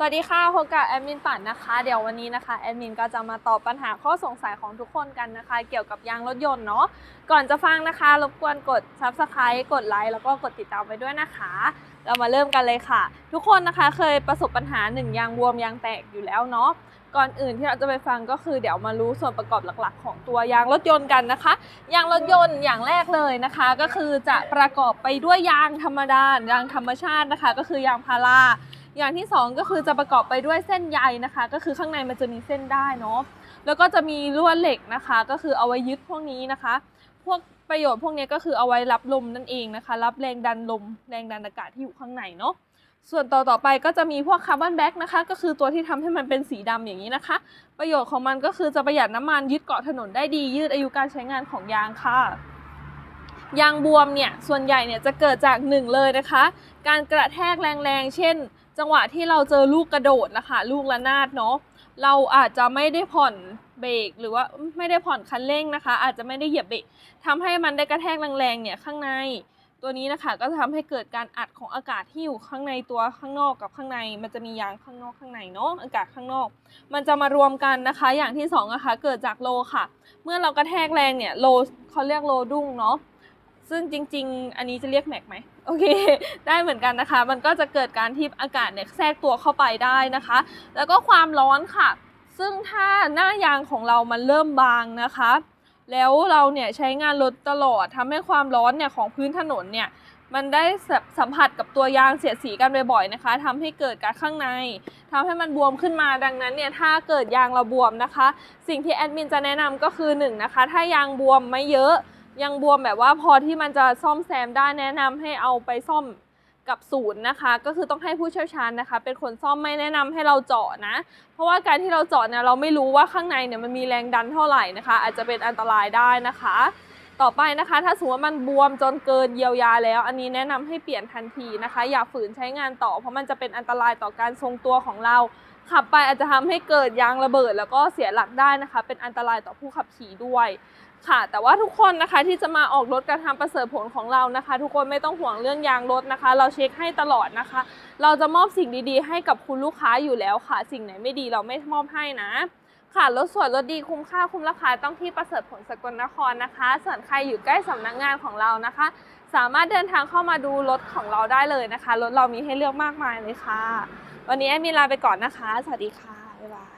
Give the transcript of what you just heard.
สวัสดีค่ะพบกับแอดมินปั่นนะคะ เดี๋ยววันนี้นะคะแอดมินก็จะมาตอบปัญหาข้อสงสัยของทุกคนกันนะคะ เกี่ยวกับยางรถยนต์เนาะ ก่อนจะฟังนะคะ รบกวนกด subscribe กดไลค์แล้วก็กดติดตามไปด้วยนะคะ เรามาเริ่มกันเลยค่ะ ทุกคนนะคะเคยประสบปัญหาหนึ่งยางบวมยางแตกอยู่แล้วเนาะ ก่อนอื่นที่เราจะไปฟังก็คือเดี๋ยวมารู้ส่วนประกอบหลักๆ ของตัวยางรถยนต์กันนะคะ ยางรถยนต์อย่างแรกเลยนะคะ ก็คือจะประกอบไปด้วยยางธรรมดายางธรรมชาตินะคะ ก็คือยางพารา อย่างที่สองก็คือจะประกอบไปด้วยเส้นใยนะคะ ก็คือข้างในมันจะมีเส้นได้เนาะแล้วก็จะมีลวดเหล็กนะคะ ก็คือเอาไว้ยึดพวกนี้นะคะ พวกประโยชน์พวกนี้ก็คือเอาไว้รับลมนั่นเองนะคะ รับแรงดันลมแรงดันอากาศที่อยู่ข้างในเนาะส่วนต่อต่อไปก็จะมีพวกคาร์บอนแบ็กนะคะ ก็คือตัวที่ทำให้มันเป็นสีดำอย่างนี้นะคะ ประโยชน์ของมันก็คือจะประหยัดน้ำมันยึดเกาะถนนได้ดี ยืดอายุการใช้งานของยางค่ะยางบวมเนี่ยส่วนใหญ่เนี่ยจะเกิดจากหนึ่งเลยนะคะ การกระแทกแรงๆ เช่น จังหวะที่เราเจอลูกกระโดดนะคะลูกระนาดเนาะเราอาจจะไม่ได้ผ่อนเบรกหรือว่าไม่ได้ผ่อนคันเร่งนะคะ อาจจะไม่ได้เหยียบเบรกทำให้มันได้กระแทกแรงๆเนี่ยข้างในตัวนี้นะคะก็จะทำให้เกิดการอัดของอากาศที่อยู่ข้างในตัวข้างนอกกับข้างใน มันจะมียางข้างนอกข้างในเนาะอากาศข้างนอก มันจะมารวมกันนะคะ อย่างที่สองนะคะเกิดจากโลค่ะ เมื่อเรากระแทกแรงเนี่ยโลเขาเรียกโลดุ้งเนาะ ซึ่งจริง ๆ อันนี้จะเรียกแม็กไหมโอเค ได้เหมือนกันนะคะ มันก็จะเกิดการที่อากาศเนี่ยแทรกตัวเข้าไปได้นะคะ แล้วก็ความร้อนค่ะ ซึ่งถ้าหน้ายางของเรามันเริ่มบางนะคะ แล้วเราเนี่ยใช้งานรถตลอดทำให้ความร้อนเนี่ยของพื้นถนนเนี่ยมันได้สัมผัสกับตัวยางเสียดสีกันบ่อยๆนะคะทำให้เกิดการข้างในทำให้มันบวมขึ้นมาดังนั้นเนี่ยถ้าเกิดยางเราบวมนะคะ สิ่งที่แอดมินจะแนะนำก็คือ1นงนะคะถ้ายางบวมไม่เยอะ ยังบวมแบบว่าพอที่มันจะซ่อมแซมได้แนะนำให้เอาไปซ่อมกับศูนย์นะคะ ก็คือต้องให้ผู้เชี่ยวชาญนะคะ เป็นคนซ่อมไม่แนะนำให้เราเจาะนะ เพราะว่าการที่เราเจาะเนี่ยเราไม่รู้ว่าข้างในเนี่ยมันมีแรงดันเท่าไหร่นะคะ อาจจะเป็นอันตรายได้นะคะ ต่อไปนะคะ ถ้าสมมติว่ามันบวมจนเกินเยียวยาแล้ว อันนี้แนะนำให้เปลี่ยนทันทีนะคะ อย่าฝืนใช้งานต่อ เพราะมันจะเป็นอันตรายต่อการทรงตัวของเรา ขับไปอาจจะทำให้เกิดยางระเบิด แล้วก็เสียหลักได้นะคะ เป็นอันตรายต่อผู้ขับขี่ด้วยค่ะ แต่ว่าทุกคนนะคะที่จะมาออกรถการทำประเสริฐผลของเรานะคะ ทุกคนไม่ต้องห่วงเรื่องยางรถนะคะ เราเช็คให้ตลอดนะคะ เราจะมอบสิ่งดีๆ ให้กับคุณลูกค้าอยู่แล้วค่ะ สิ่งไหนไม่ดีเราไม่มอบให้นะ ค่ะรถสวยรถดีคุ้มค่าคุ้มราคาต้องที่ประเสริฐผลสกลนครนะคะ ส่วนใครอยู่ใกล้สำนักงานของเรานะคะ สามารถเดินทางเข้ามาดูรถของเราได้เลยนะคะ รถเรามีให้เลือกมากมายเลยค่ะ วันนี้แอมมีลาไปก่อนนะคะ สวัสดีค่ะ บ๊ายบาย